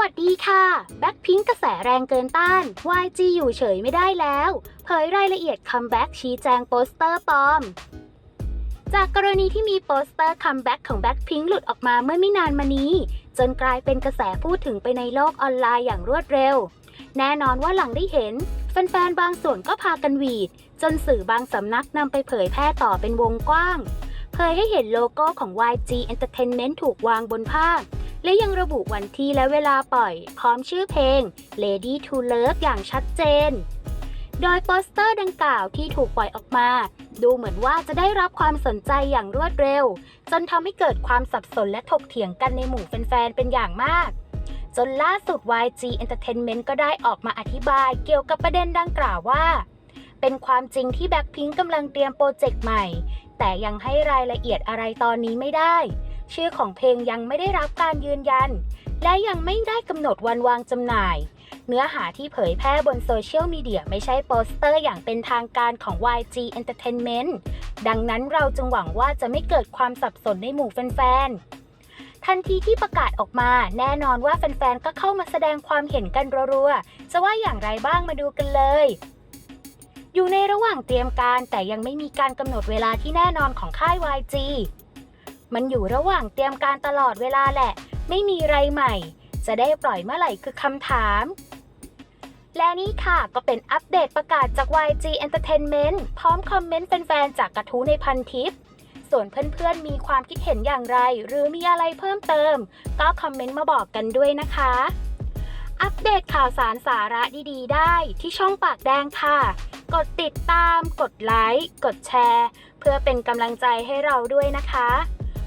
วัสดีค่ะแบ็คพิงกระแสแรงเกินต้าน YG อยู่เฉยไม่ได้แล้ว เผยรายละเอียดคัมแบ็กชี้แจงโปสเตอร์ปลอมจากกรณีที่มีโปสเตอร์คัมแบ็กของแบ็คพิงหลุดออกมาเมื่อไม่นานมานี้ จนกลายเป็นกระแสพูดถึงไปในโลกออนไลน์อย่างรวดเร็ว แน่นอนว่าหลังได้เห็น แฟนๆ บางส่วนก็พากันหวีด จนสื่อบางสำนักนำไปเผยแพร่ต่อเป็นวงกว้าง เผยให้เห็นโลโก้ของ YG Entertainment ถูกวางบนภาพ และยังระบุวันที่และเวลาปล่อยพร้อมชื่อเพลง Lady to Love อย่างชัดเจน โดยโปสเตอร์ดังกล่าวที่ถูกปล่อยออกมา ดูเหมือนว่าจะได้รับความสนใจอย่างรวดเร็ว จนทำให้เกิดความสับสนและถกเถียงกันในหมู่แฟนๆเป็นอย่างมาก จนล่าสุด YG Entertainment ก็ได้ออกมาอธิบายเกี่ยวกับประเด็นดังกล่าวว่า เป็นความจริงที่แบ็คพิงกำลังเตรียมโปรเจกต์ใหม่ แต่ยังให้รายละเอียดอะไรตอนนี้ไม่ได้ ชื่อของเพลงยังไม่ได้รับการยืนยัน และยังไม่ได้กำหนดวันวางจำหน่าย เนื้อหาที่เผยแพร่บนโซเชียลมีเดียไม่ใช่โปสเตอร์อย่างเป็นทางการของ YG Entertainment ดังนั้นเราจึงหวังว่าจะไม่เกิดความสับสนในหมู่แฟนๆ ทันทีที่ประกาศออกมา แน่นอนว่าแฟนๆ ก็เข้ามาแสดงความเห็นกันรัวๆ จะว่าอย่างไรบ้างมาดูกันเลยอยู่ในระหว่างเตรียมการแต่ยังไม่มีการกำหนดเวลาที่แน่นอนของค่าย YG มันอยู่ระหว่างเตรียมการตลอดเวลาแหละ ไม่มีไรใหม่ จะได้ปล่อยเมื่อไหร่คือคำถาม และนี่ค่ะก็เป็นอัปเดตประกาศจาก YG Entertainment พร้อมคอมเมนต์แฟนๆจากกระทู้ในพันทิป ส่วนเพื่อนๆมีความคิดเห็นอย่างไร หรือมีอะไรเพิ่มเติม ก็คอมเมนต์มาบอกกันด้วยนะคะอัปเดตข่าวสารสาระดีๆ ได้ที่ช่องปากแดงค่ะ กดติดตาม กดไลค์ กดแชร์ เพื่อเป็นกำลังใจให้เราด้วยนะคะ